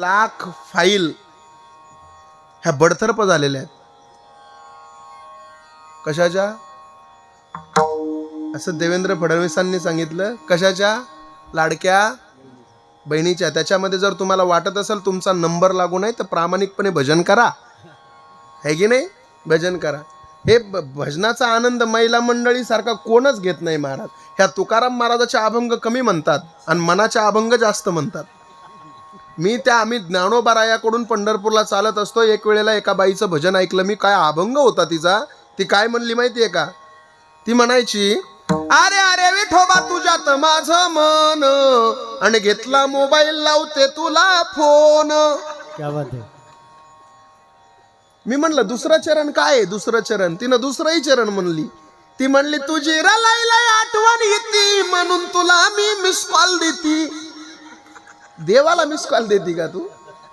Lakh file ह्या बडतर्फ झालेल्या आहेत. कशाच्या? असं देवेंद्र फडणवीसांनी सांगितलं. कशाच्या? लाडक्या बहिणीच्या. त्याच्यामध्ये जर तुम्हाला वाटत असेल तुमचा नंबर लागू नाही तर प्रामाणिकपणे भजन करा. है की नाही? भजन करा. हे भजनाचा आनंद महिला मंडळी सारखा कोणच घेत नाही महाराज. ह्या तुकाराम महाराजाचे अभंग कमी म्हणतात आणि मनाचे अभंग जास्त म्हणतात. मी त्या आम्ही ज्ञानोबारायाकडून पंढरपूरला चालत असतो. एक वेळेला एका बाईचं भजन ऐकलं. मी काय अभंग होता तिचा? ती काय म्हणली माहितीये का? ती म्हणायची अरे अरे विठोबा तुझ्यात माझं मन. आणि घेतला मोबाईल लावते तुला फोन. क्या बात मी म्हणलं दुसरं चरण काय आहे? दुसरं चरण. तिनं दुसरंही चरण म्हणली. ती म्हणली तुझी रलाईला आठवण येते. म्हणून तुला मी मिस कॉल देती. देवाला मिस कॉल देते का तू?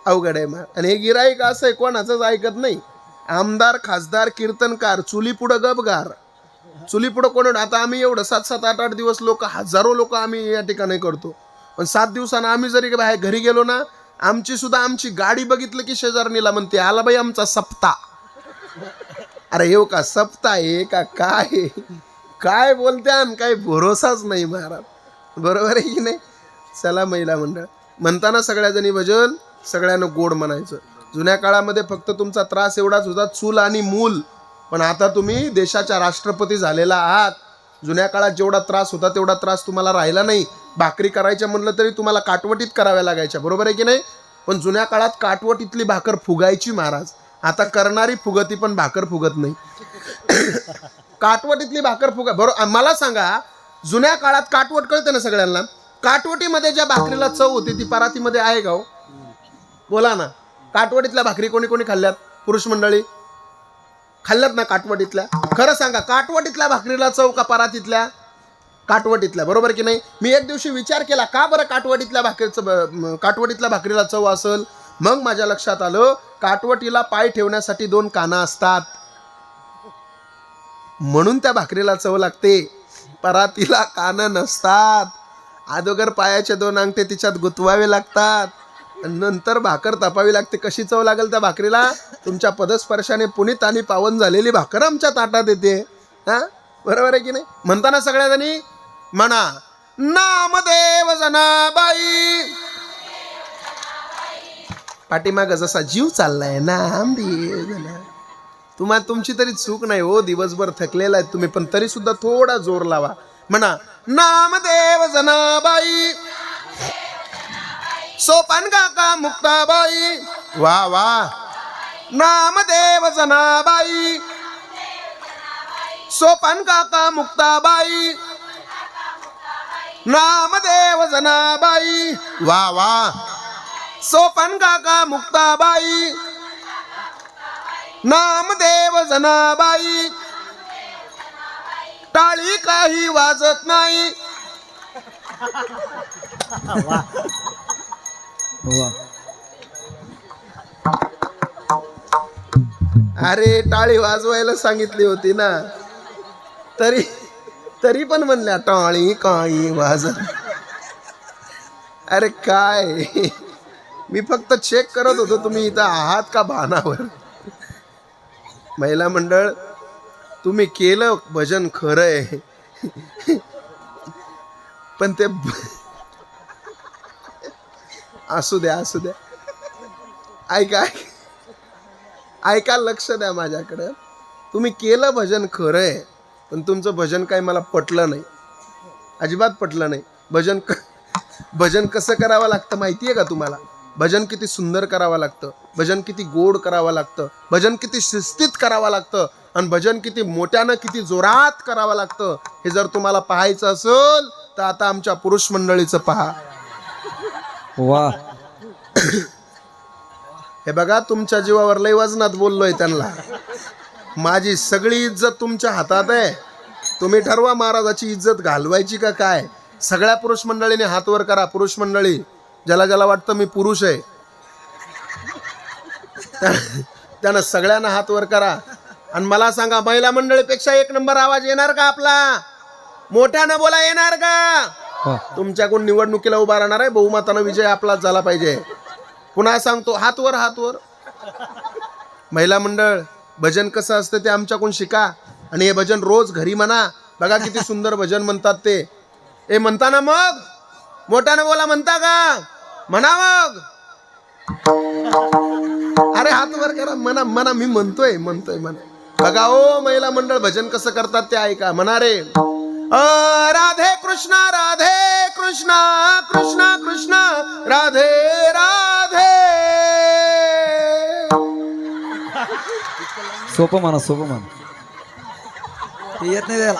अवघड आहे मग. आणि हे गिराईक असं आहे कोणाचंच ऐकत नाही. आमदार खासदार कीर्तनकार चुली पुढं गपगार. चुली पुढं कोण आता आम्ही एवढं सात सात आठ आठ दिवस लोक हजारो लोक आम्ही या ठिकाणी करतो. पण सात दिवसानं आम्ही जरी बाहेर घरी गेलो ना आमची सुद्धा आमची गाडी बघितलं की शेजारणीला म्हणते आला बाई आमचा सप्ता. अरे येऊ हो का सप्ता आहे का काय काय बोलते आणि काय भरोसाच नाही महाराज. बरोबर आहे की नाही? चला महिला मंडळ. म्हणताना सगळ्याजणी भजन सगळ्यांना गोड म्हणायचं. जुन्या काळामध्ये फक्त तुमचा त्रास एवढाच होता चूल आणि मूल. पण आता तुम्ही देशाच्या राष्ट्रपती झालेला आहात. जुन्या काळात जेवढा त्रास होता तेवढा त्रास तुम्हाला राहिला नाही. भाकरी करायच्या म्हणलं तरी तुम्हाला काटवटीत कराव्या लागायच्या. बरोबर आहे की नाही? पण जुन्या काळात काटवटीतली भाकर फुगायची महाराज. आता करणारी फुगती पण भाकर फुगत नाही. काटवटीतली भाकर फुगा बरोबर मला सांगा जुन्या काळात काटवट कळते ना सगळ्यांना? काटवटीमध्ये ज्या भाकरीला चव होती ती परातीमध्ये आहे का हो? बोला ना. काटवटीतल्या भाकरी कोणी कोणी खाल्ल्यात? पुरुष मंडळी? खाल्ल्यात ना काटवटीतल्या? खरं सांगा काटवटीतल्या भाकरीला चव का परातीतल्या? काटवटीतल्या बरोबर की नाही? मी एक दिवशी विचार केला का बरं काटवटीतल्या भाकरीचं काटवटीतल्या भाकरीला चव असेल? मग माझ्या लक्षात आलं काटवटीला पाय ठेवण्यासाठी दोन काना असतात. म्हणून त्या भाकरीला चव लागते. परातीला कान नसतात. अगोदर पायाचे दोन अंगठे तिच्यात गुंतवावे लागतात. नंतर भाकर तापावी लागते. कशी चव लागेल त्या भाकरीला? तुमच्या पदस्पर्शाने पुनीत आणि पावन झालेली भाकर आमच्या ताटात येते. हा? बरोबर आहे की नाही? म्हणताना सगळ्या जणी म्हणा नामदेव जनाबाई. पाठीमाग जसा जीव चाललाय नामदेव जना तुम्हाला तुमची तरी चूक नाही हो दिवसभर थकलेला आहे. तुम्ही पण तरी सुद्धा थोडा जोर लावा. म्हणा नामदेव जनाबाई. सोपान काका मुक्ताबाई. वा वा. नामदेव जनाबाई. सोपान काका मुक्ताबाई. नामदेव जनाबाई. वा वा. सोपान काका मुक्ताबाई. नामदेव जनाबाई. टाळी काही वाजत नाही. वाह अरे टाळी वाजवायला सांगितली होती ना. तरी तरी पण म्हणल्या टाळी काही वाजत अरे काय? मी फक्त चेक करत होतो तुम्ही इथं आहात का भानावर महिला मंडळ तुम्ही केलं भजन खरं आहे पण ते असू द्या असू द्या. ऐका ऐका लक्ष द्या माझ्याकडं. तुम्ही केलं भजन खरं आहे पण तुमचं भजन काय मला पटलं नाही. अजिबात पटलं नाही. भजन क भजन कसं करावं लागतं माहिती आहे का तुम्हाला? भजन किती सुंदर करावं लागतं. भजन किती गोड करावं लागतं. भजन किती शिस्तीत करावं लागतं. आणि भजन किती मोठ्यानं किती जोरात करावं लागतं हे जर तुम्हाला पाहायचं असेल तर आता आमच्या पुरुष मंडळीचं पहा. वाह हे बघा तुमच्या जीवावर लय वजनात बोललोय त्यांना. माझी सगळी इज्जत तुमच्या हातात आहे. तुम्ही ठरवा महाराजाची इज्जत घालवायची का काय? सगळ्या पुरुष मंडळीने हात वर करा पुरुष मंडळी. ज्याला ज्याला वाटतं मी पुरुष आहे. त्या- त्यानं सगळ्यांना हात वर करा. आणि मला सांगा महिला मंडळीपेक्षा एक नंबर आवाज येणार का आपला? मोठ्यानं बोला येणार का? तुमच्याकडून निवडणुकीला उभा राहणार आहे. बहुमतानं विजय आपलाच झाला पाहिजे. पुन्हा सांगतो हातवर हातवर महिला मंडळ भजन कसं असतं ते आमच्याकडून शिका. आणि हे भजन रोज घरी म्हणा. बघा किती सुंदर भजन म्हणतात ते. ए म्हणता ना मग? मोठ्यानं बोला म्हणता का? म्हणा मग. अरे हात वर करा. म्हणा म्हणा मी म्हणतोय म्हणतोय म्हणा. बघा ओ महिला मंडळ भजन कसं करतात ते ऐका म्हणा रे. अ, राधे कृष्ण राधे कृष्ण कृष्ण कृष्ण राधे राधे. सोपं म्हणा सोपं म्हणा. ते येत नाही त्याला.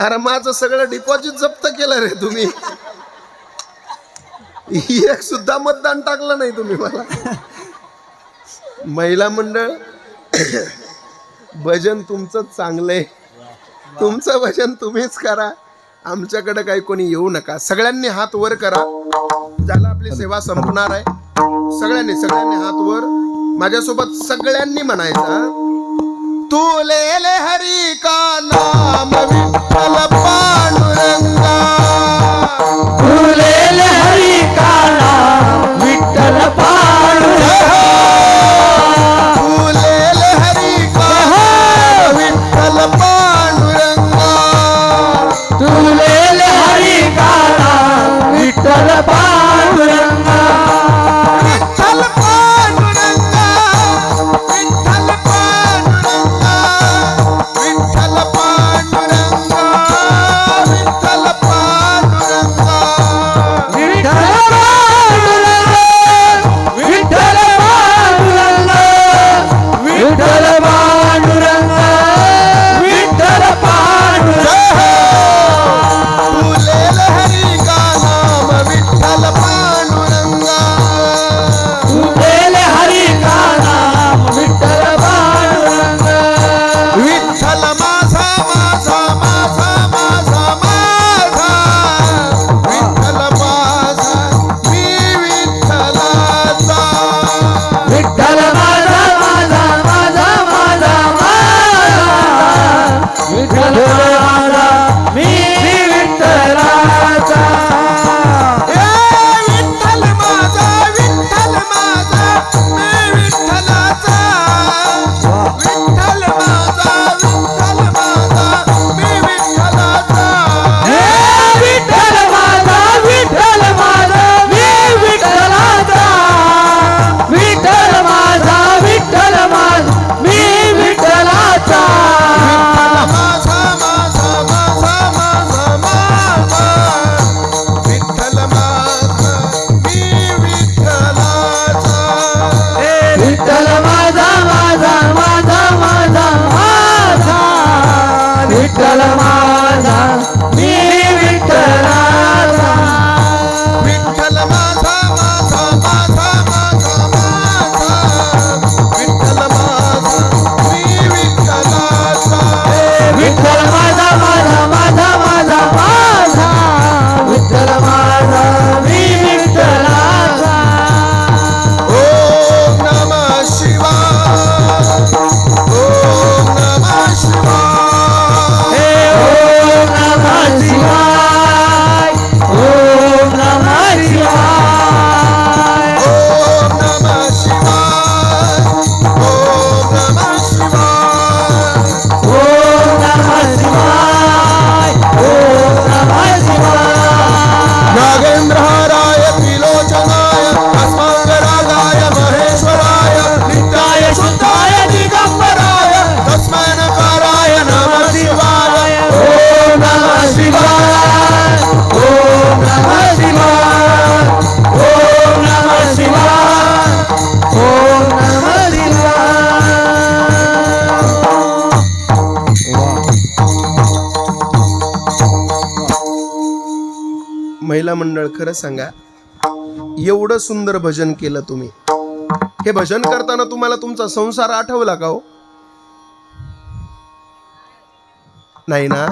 अरे माझं सगळं डिपॉझिट जप्त केलं रे तुम्ही. एक सुद्धा मतदान टाकलं नाही तुम्ही मला. महिला मंडळ भजन तुमचं चांगलंय. तुमचं भजन तुम्हीच करा. आमच्याकडे काही कोणी येऊ नका. सगळ्यांनी हात वर करा. ज्याला आपली सेवा संपणार आहे सगळ्यांनी सगळ्यांनी हात वर. माझ्यासोबत सगळ्यांनी म्हणायचं तू लेले हरी का नाम विठ्ठल विठ्ठल मंडळ खरं सांगा एवढं सुंदर भजन केलं तुम्ही. हे भजन करताना तुम्हाला तुमचा संसार आठवला का हो? नाही ना?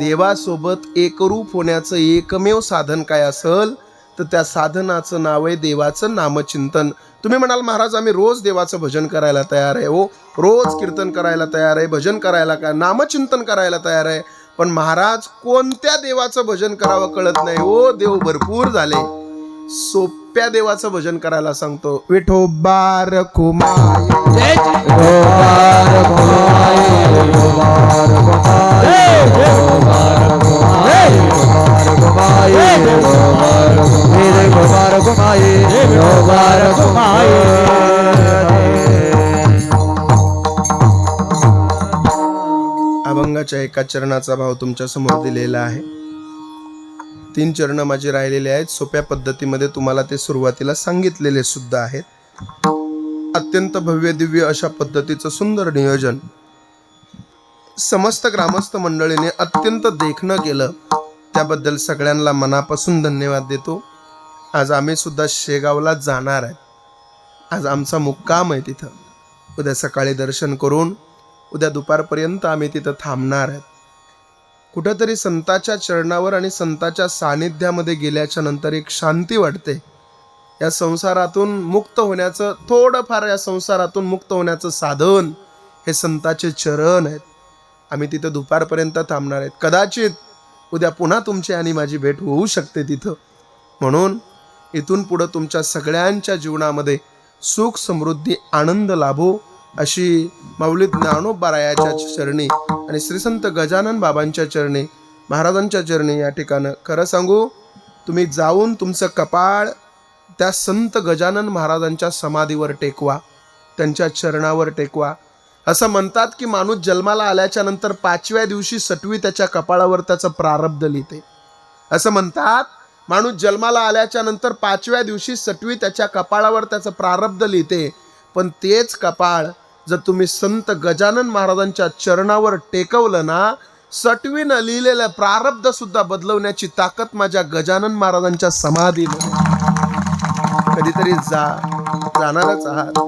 देवासोबत एकरूप होण्याचं एकमेव साधन काय असल? तर त्या साधनाचं नाव आहे देवाचं नामचिंतन. तुम्ही म्हणाल महाराज आम्ही रोज देवाचं भजन करायला तयार आहे. हो रोज कीर्तन करायला तयार आहे भजन करायला काय नामचिंतन करायला तयार आहे. पण महाराज कोणत्या देवाचं भजन करावं कळत नाही. ओ देव भरपूर झाले. सोप्या देवाचं भजन करायला सांगतो. विठोबार कुमार चरणाचा भाव तुमच्यासमोर दिलेला आहे. तीन चरण माझे राहिलेले आहेत. सोप्या पद्धतीमध्ये तुम्हाला ते सुरुवातीला सांगितलेले सुद्धा आहेत. अत्यंत भव्य दिव्य अशा पद्धतीचं सुंदर नियोजन समस्त ग्रामस्थ मंडळीने अत्यंत देखणं केलं. त्याबद्दल सगळ्यांना मनापासून धन्यवाद देतो. आज आम्ही सुद्धा शेगावला जाणार आहे. आज आमचा मुक्काम आहे तिथं. उद्या सकाळी दर्शन करून उद्या दुपारपर्यंत आम्ही तिथं थांबणार आहेत. कुठंतरी संताच्या चरणावर आणि संताच्या सानिध्यामध्ये गेल्याच्यानंतर एक शांती वाटते या संसारातून मुक्त होण्याचं थोडंफार या संसारातून मुक्त होण्याचं साधन हे संताचे चरण आहेत. आम्ही तिथं दुपारपर्यंत थांबणार आहेत. कदाचित उद्या पुन्हा तुमची आणि माझी भेट होऊ शकते तिथं. म्हणून इथून पुढं तुमच्या सगळ्यांच्या जीवनामध्ये सुख समृद्धी आनंद लाभो. अशी माऊली ज्ञानोबारायाच्या चरणी आणि श्रीसंत गजानन बाबांच्या चरणी महाराजांच्या चरणी या ठिकाणं. खरं सांगू तुम्ही जाऊन तुमचं कपाळ त्या संत गजानन महाराजांच्या समाधीवर टेकवा त्यांच्या चरणावर टेकवा. असं म्हणतात की माणूस जन्माला आल्याच्यानंतर पाचव्या दिवशी सटवी त्याच्या कपाळावर त्याचं प्रारब्ध लिहिते. असं म्हणतात माणूस जन्माला आल्याच्यानंतर पाचव्या दिवशी सटवी त्याच्या कपाळावर त्याचं प्रारब्ध लिहिते पण तेच कपाळ जर तुम्ही संत गजानन महाराजांच्या चरणावर टेकवलं ना सटवीनं लिहिलेलं प्रारब्ध सुद्धा बदलवण्याची ताकद माझ्या गजानन महाराजांच्या समाधीमध्ये कधीतरी जा जाणारच आहात.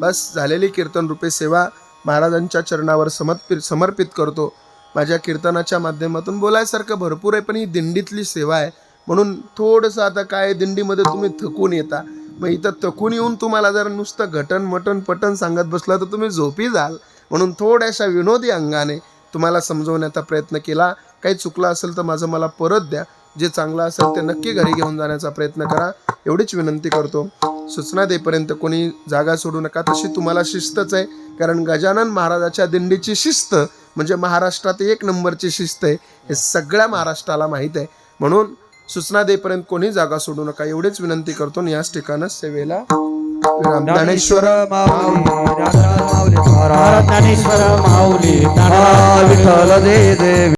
बस झालेली कीर्तन रूपे सेवा महाराजांच्या चरणावर समर्पित समर्पित करतो. माझ्या कीर्तनाच्या माध्यमातून बोलायसारखं भरपूर आहे पण ही दिंडीतली सेवा आहे. म्हणून थोडंसं आता काय दिंडीमध्ये तुम्ही थकून येता. मग इथं तकून येऊन तुम्हाला जर नुसतं घटन मटन पटन सांगत बसलं तर तुम्ही झोपी जाल. म्हणून थोड्याशा विनोदी अंगाने तुम्हाला समजवण्याचा प्रयत्न केला. काही चुकलं असेल तर माझं मला परत द्या. जे चांगलं असेल ते नक्की घरी घेऊन जाण्याचा प्रयत्न करा. एवढीच विनंती करतो. सूचना देईपर्यंत कोणी जागा सोडू नका. तशी तुम्हाला शिस्तच आहे. कारण गजानन महाराजाच्या दिंडीची शिस्त म्हणजे महाराष्ट्रात एक नंबरची शिस्त आहे. हे सगळ्या महाराष्ट्राला माहीत आहे. म्हणून सूचना देईपर्यंत कोणी जागा सोडू नका. एवढीच विनंती करतो आणि याच ठिकाणं सेवेला. ज्ञानेश्वर माऊली राजा माऊली ज्ञानेश्वर माऊली विठ्ठल दे देवी.